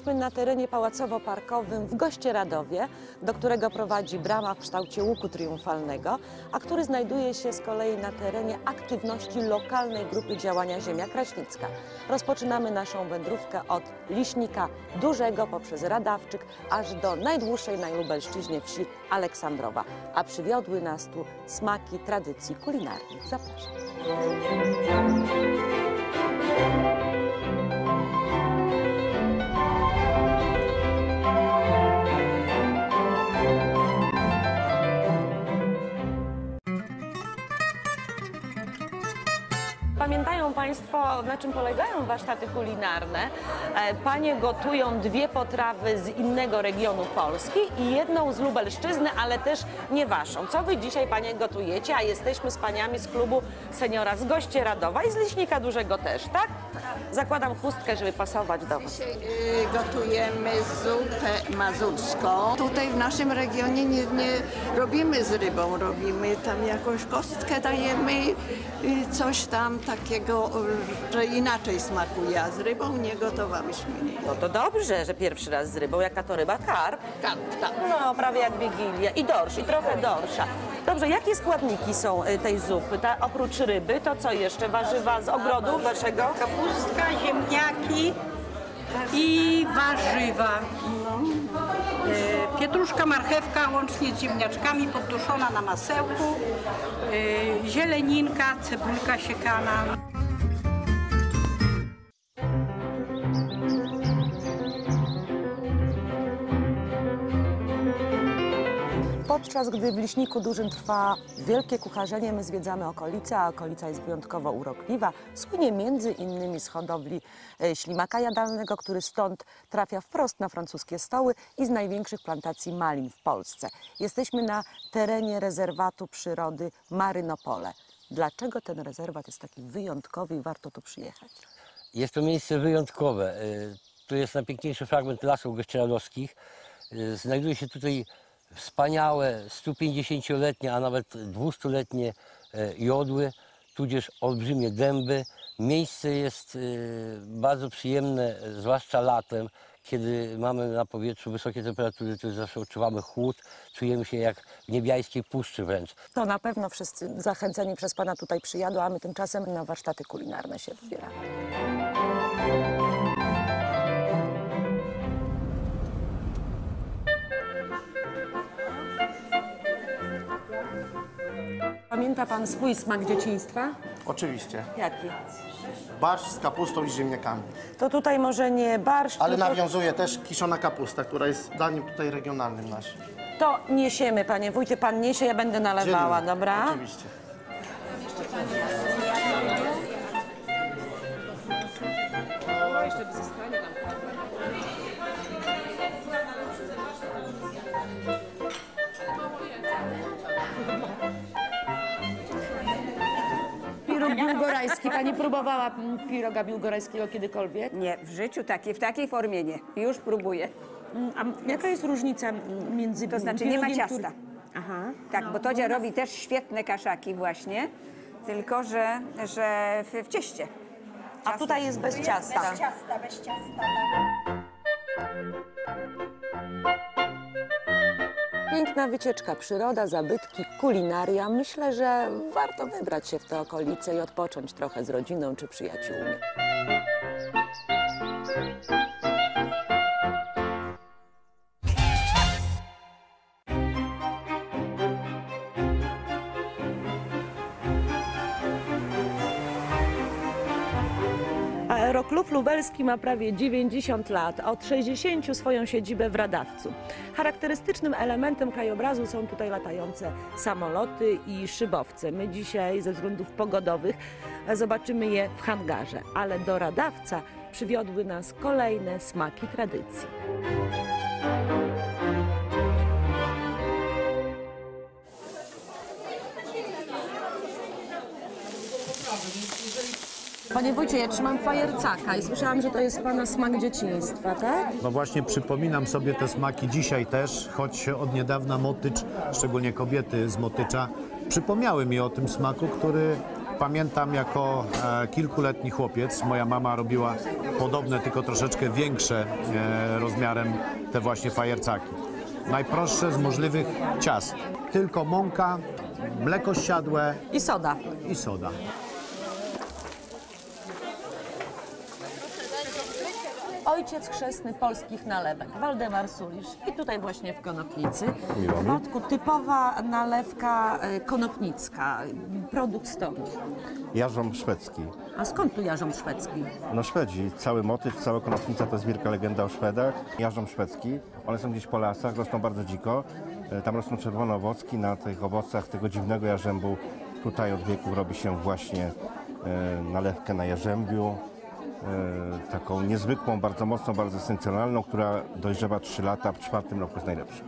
Jesteśmy na terenie pałacowo-parkowym w Gościeradowie, do którego prowadzi brama w kształcie łuku triumfalnego, a który znajduje się z kolei na terenie aktywności lokalnej grupy działania Ziemia Kraśnicka. Rozpoczynamy naszą wędrówkę od Liśnika Dużego poprzez Radawczyk aż do najdłuższej na Lubelszczyźnie wsi Aleksandrowa, a przywiodły nas tu smaki tradycji kulinarnych. Zapraszam. Państwo, na czym polegają warsztaty kulinarne? E, Panie gotują dwie potrawy z innego regionu Polski i jedną z Lubelszczyzny, ale też nie Waszą. Co Wy dzisiaj, Panie, gotujecie? A jesteśmy z Paniami z klubu Seniora z Gościeradowa i z Leśnika Dużego też, tak? Zakładam chustkę, żeby pasować do Was. Dzisiaj y, gotujemy zupę mazurską. Tutaj w naszym regionie nie, nie robimy z rybą, robimy tam jakąś kostkę, dajemy y, coś tam takiego, y, że inaczej smakuje, a z rybą nie gotowałyśmy nigdy. No to dobrze, że pierwszy raz z rybą. Jaka to ryba? Karp? Tak, tak. No, prawie jak Wigilia. I dorsz, i trochę dorsza. Dobrze, jakie składniki są y, tej zupy? Ta, oprócz ryby, to co jeszcze? Warzywa z ogrodu waszego? kapustka, ziemniaki i warzywa. E, Pietruszka, marchewka łącznie z ziemniaczkami podduszona na masełku, e, zieleninka, cebulka siekana. Podczas gdy w Liśniku Dużym trwa wielkie kucharzenie, my zwiedzamy okolice, a okolica jest wyjątkowo urokliwa. Słynie między innymi z hodowli e, ślimaka jadalnego, który stąd trafia wprost na francuskie stoły i z największych plantacji malin w Polsce. Jesteśmy na terenie rezerwatu przyrody Marynopole. Dlaczego ten rezerwat jest taki wyjątkowy i warto tu przyjechać? Jest to miejsce wyjątkowe. Y, Tu jest najpiękniejszy fragment lasów gościeradowskich. Y, Znajduje się tutaj wspaniałe 150-letnie, a nawet 200-letnie e, jodły, tudzież olbrzymie dęby. Miejsce jest y, bardzo przyjemne, e, zwłaszcza latem, kiedy mamy na powietrzu wysokie temperatury, to zawsze odczuwamy chłód, czujemy się jak w niebiańskiej puszczy wręcz. To na pewno wszyscy zachęceni przez Pana tutaj przyjadą, a my tymczasem na warsztaty kulinarne się wybieramy. Pamięta Pan swój smak dzieciństwa? Oczywiście. Jaki? Barszcz z kapustą i z ziemniakami. To tutaj może nie barszcz, Ale tylko nawiązuje też kiszona kapusta, która jest daniem tutaj regionalnym naszym. to niesiemy, Panie wójcie. Pan niesie, ja będę nalewała, Dzielimy. dobra? Oczywiście. Pani próbowała piroga biłgorajskiego kiedykolwiek? Nie, w życiu takiej, w takiej formie nie. Już próbuję. Mm, A jaka jest różnica między To znaczy nie ma ciasta. który- Aha. Tak, bo Todzia robi też świetne kaszaki właśnie, tylko że, że w, w cieście. A tutaj jest bez ciasta. ciasta, bez ciasta. Piękna wycieczka, przyroda, zabytki, kulinaria. Myślę, że warto wybrać się w te okolice i odpocząć trochę z rodziną czy przyjaciółmi. Lubelski ma prawie 90 lat, a od 60 swoją siedzibę w Radawcu. Charakterystycznym elementem krajobrazu są tutaj latające samoloty i szybowce. My dzisiaj ze względów pogodowych zobaczymy je w hangarze, ale do Radawca przywiodły nas kolejne smaki tradycji. Panie wójcie, ja trzymam fajercaka i słyszałam, że to jest pana smak dzieciństwa, tak? No właśnie przypominam sobie te smaki dzisiaj też, choć od niedawna motycz, szczególnie kobiety z motycza, przypomniały mi o tym smaku, który pamiętam jako e, kilkuletni chłopiec, moja mama robiła podobne, tylko troszeczkę większe e, rozmiarem te właśnie fajercaki. Najprostsze z możliwych ciast. Tylko mąka, mleko siadłe I soda. i soda. Ojciec chrzestny polskich nalewek, Waldemar Sulisz. I tutaj właśnie w Konopnicy. Waldku, typowa nalewka e, konopnicka, produkt stąd. Jarząb szwedzki. A skąd tu jarząb szwedzki? No Szwedzi, cały motyw, cała konopnica to jest wielka legenda o Szwedach. Jarząb szwedzki, one są gdzieś po lasach, rosną bardzo dziko. E, Tam rosną czerwone owocki, na tych owocach tego dziwnego jarzębu tutaj od wieków robi się właśnie e, nalewkę na jarzębiu. E, taką niezwykłą, bardzo mocną, bardzo esencjonalną, która dojrzewa 3 lata, w czwartym roku jest najlepsza.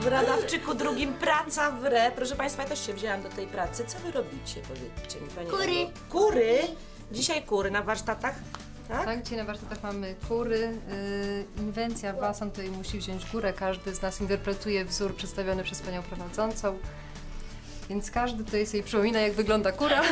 W Radawczyku drugim praca w re. Proszę Państwa, ja też się wzięłam do tej pracy. Co Wy robicie, powiedzcie mi Pani Kury. Kury? Dzisiaj kury na warsztatach? Tak? Tak, dzisiaj na warsztatach mamy kury. Yy, inwencja, wason tutaj musi wziąć górę. Każdy z nas interpretuje wzór przedstawiony przez panią prowadzącą. Więc każdy tutaj sobie przypomina, jak wygląda kura.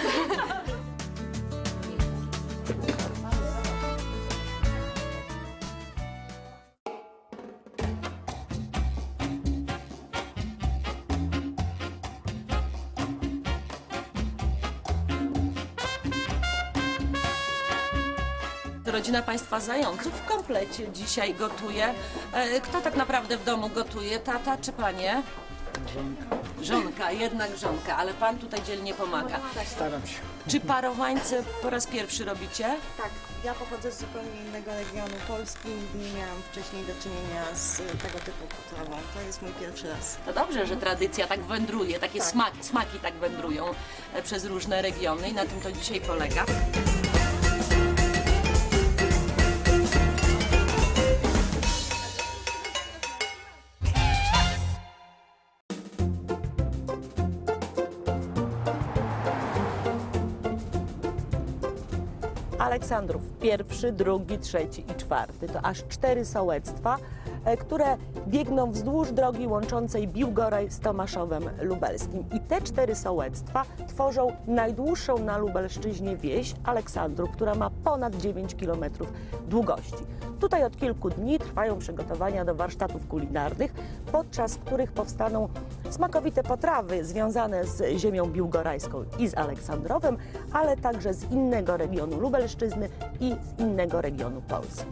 Rodzina Państwa Zająców w komplecie dzisiaj gotuje. E, Kto tak naprawdę w domu gotuje? Tata czy Panie? Żonka. Żonka, jednak żonka, ale Pan tutaj dzielnie pomaga. Staram się. Czy parowańce po raz pierwszy robicie? Tak, ja pochodzę z zupełnie innego regionu Polski. Nigdy nie miałam wcześniej do czynienia z tego typu potrawą. To jest mój pierwszy raz. To dobrze, że tradycja tak wędruje, takie smaki, smaki tak wędrują e, przez różne regiony i na tym to dzisiaj polega. Aleksandrów pierwszy, drugi, trzeci i czwarty. To aż cztery sołectwa, które biegną wzdłuż drogi łączącej Biłgoraj z Tomaszowem Lubelskim. I te cztery sołectwa tworzą najdłuższą na Lubelszczyźnie wieś Aleksandrów, która ma ponad 9 km długości. Tutaj od kilku dni trwają przygotowania do warsztatów kulinarnych, podczas których powstaną smakowite potrawy związane z ziemią biłgorajską i z Aleksandrowem, ale także z innego regionu Lubelszczyzny i z innego regionu Polski.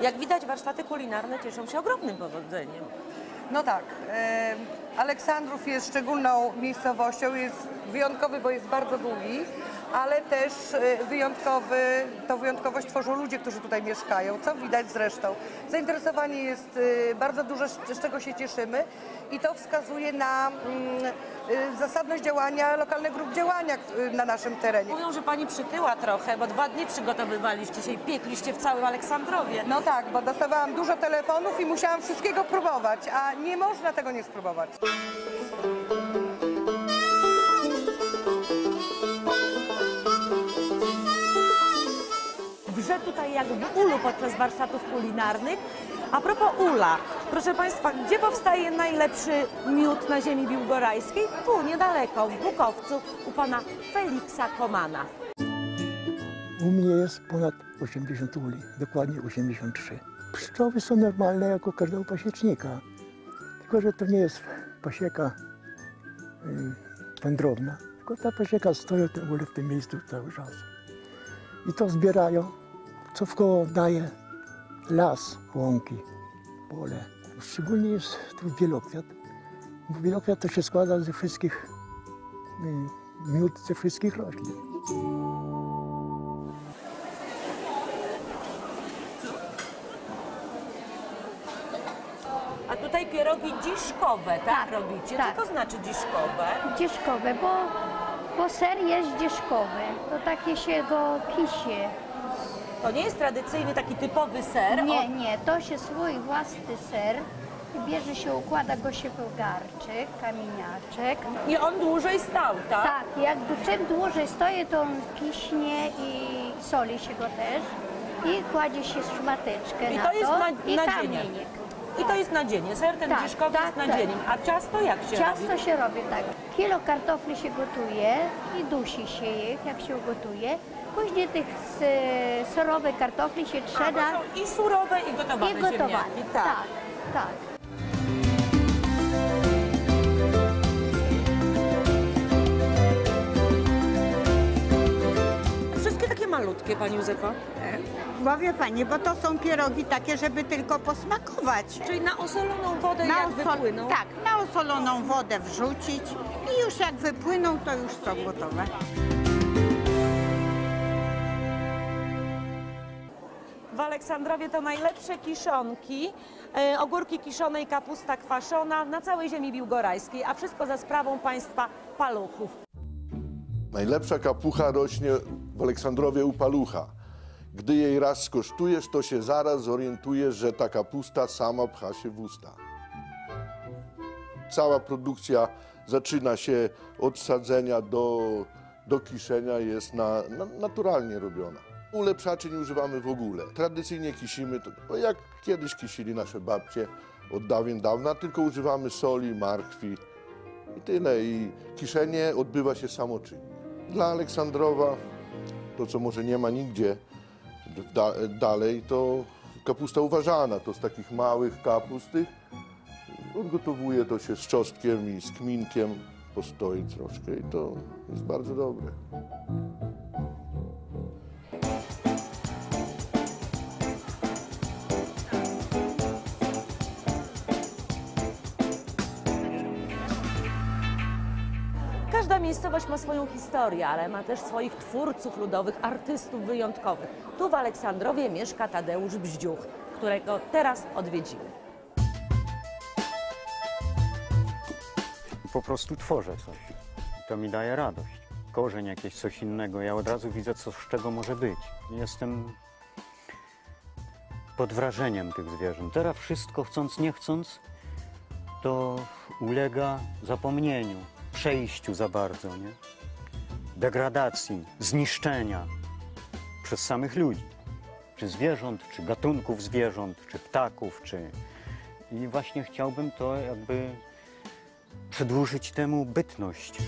Jak widać, warsztaty kulinarne cieszą się ogromnym powodzeniem. No tak. e, Aleksandrów jest szczególną miejscowością, jest wyjątkowy, bo jest bardzo długi, ale też e, wyjątkowy, to wyjątkowość tworzą ludzie, którzy tutaj mieszkają, co widać zresztą. Zainteresowanie jest e, bardzo duże, z czego się cieszymy i to wskazuje na mm, e, zasadność działania lokalnych grup działania na naszym terenie. Mówią, że pani przytyła trochę, bo dwa dni przygotowywaliście się i piekliście w całym Aleksandrowie. No tak, bo dostawałam dużo telefonów i musiałam wszystkiego próbować, a nie można tego nie spróbować. Tutaj jak w ulu podczas warsztatów kulinarnych. A propos ula, proszę Państwa, gdzie powstaje najlepszy miód na ziemi biłgorajskiej? Tu, niedaleko, w Bukowcu, u pana Feliksa Komana. U mnie jest ponad 80 uli, dokładnie 83. Pszczoły są normalne jak u każdego pasiecznika. Tylko, że to nie jest pasieka y, wędrowna, tylko ta pasieka stoi w tym miejscu cały czas. I to zbierają, co w koło daje las, łąki, pole. Szczególnie jest tu wielokwiat. Bo wielokwiat to się składa ze wszystkich, y, miód ze wszystkich roślin. A tutaj pierogi dziszkowe, tak, robicie? tak. Co to znaczy dziszkowe? Dzieszkowe, bo, bo ser jest dzieszkowy. To takie się go kisie. To nie jest tradycyjny taki typowy ser. Nie, nie, to się swój własny ser bierze się, układa go się w garczyk, kamieniaczek. I on dłużej stał, tak? Tak, jak czym dłużej stoi, to on kiśnie i soli się go też. I kładzie się szmateczkę I na to jest na, i nadzienie. kamieniek. I to jest nadzienie. Ser ten Tak, grzeszkowy tak, jest tak. nadzieniem. A ciasto jak się Ciasto robi? się robi tak. Kilo kartofli się gotuje i dusi się je, jak się ugotuje. Później tych s- surowych kartofli się A, trzeba bo są I surowe, i gotowane i gotowane. ziemniaki. Tak, tak. Wszystkie takie malutkie, pani Józefa. Bo wie pani, bo to są pierogi takie, żeby tylko posmakować. Czyli na osoloną wodę jak osol- wypłyną? Tak, na osoloną wodę wrzucić i już jak wypłyną, to już są gotowe. W Aleksandrowie to najlepsze kiszonki, e, ogórki kiszone i kapusta kwaszona na całej ziemi biłgorajskiej, a wszystko za sprawą państwa paluchów. Najlepsza kapucha rośnie w Aleksandrowie u palucha. Gdy jej raz skosztujesz, to się zaraz zorientujesz, że ta kapusta sama pcha się w usta. Cała produkcja zaczyna się od sadzenia do, do kiszenia, jest na, na, naturalnie robiona. Ulepszaczy nie używamy w ogóle. Tradycyjnie kisimy, to, jak kiedyś kisili nasze babcie od dawien dawna, tylko używamy soli, marchwi, i tyle. I kiszenie odbywa się samoczynnie. Dla Aleksandrowa, to co może nie ma nigdzie da, dalej, to kapusta uważana. To z takich małych kapust tych odgotowuje to się z czosnkiem i z kminkiem. Postoi troszkę i to jest bardzo dobre. Każda miejscowość ma swoją historię, ale ma też swoich twórców ludowych, artystów wyjątkowych. Tu w Aleksandrowie mieszka Tadeusz Bździuch, którego teraz odwiedzimy. po prostu tworzę coś. To mi daje radość. Korzeń jakieś, coś innego. Ja od razu widzę, co z czego może być. Jestem pod wrażeniem tych zwierząt. Teraz wszystko, chcąc nie chcąc, to ulega zapomnieniu, przejściu za bardzo, nie? Degradacji, zniszczenia przez samych ludzi. Czy zwierząt, czy gatunków zwierząt, czy ptaków, czy... I właśnie chciałbym to jakby przedłużyć temu bytność.